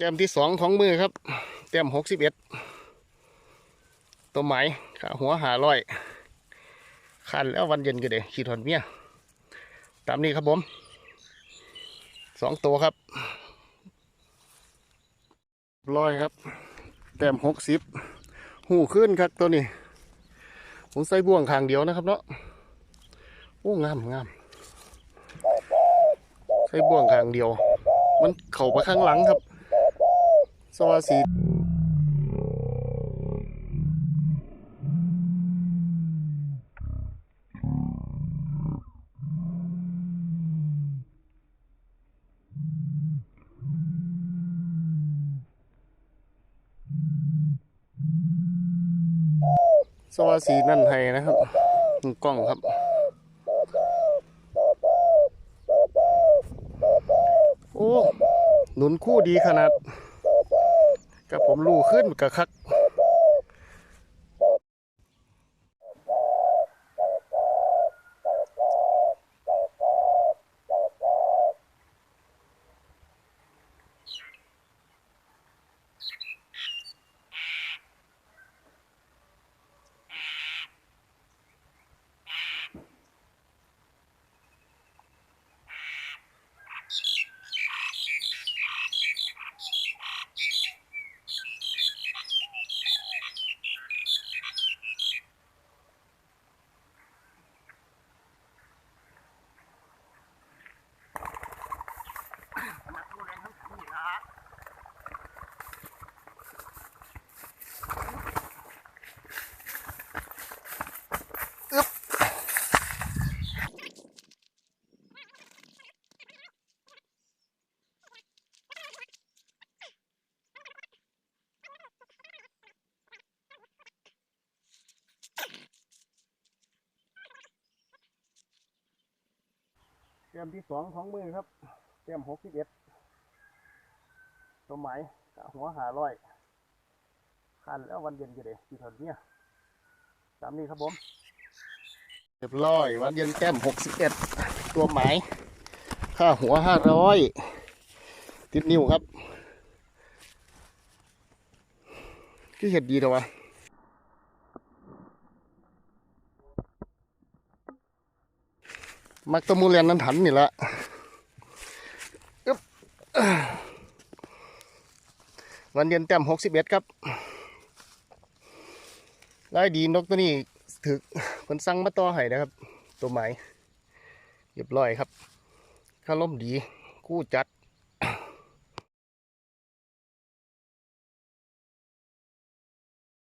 แต้มที่สองของมือครับ แต้มหกสิบเอ็ดตัวไหมขาหัวหาร้อยคันแล้ววันเย็นก็เดี๋ยวขีดถอนเมียตามนี้ครับผมสองตัวครับร้อยครับ แต้มหกสิบหูขึ้นครับตัวนี้ ผมใส่บ่วงขางเดียวนะครับเนาะโอ้งามงามใส่บ่วงขางเดียว มันเข้าไปข้างหลังครับ สวัสดีสวัสดีนั่นไทยนะครับกล้องครับ โอ้ หนุนคู่ดีขนาด กับผมลู่ขึ้นกับคัก ตรียมที่สองของมือครับเตรียมหกสิบเอ็ดตัวไหมกะหัวหาร้อยคันแล้ววันเย็นจะเด็กี่ถอนเนี่ยตามนี้ครับผมเรียบร้อย วันเย็นแต้มหกสิบเอ็ดตัวไหมค่าหัวห้าร้อยติดนิ้วครับที่เห็ดดีแต่ว่า มักตะมูเรียนนั้นถันนี่ละวันเย็นแต้มหกสิบเอ็ดครับได้ดีนกตัวนี้ถึกคนสั่งมาต่อให้นะครับ ตัวใหม่เรียบร้อยครับข้าล่มดี คู่จัด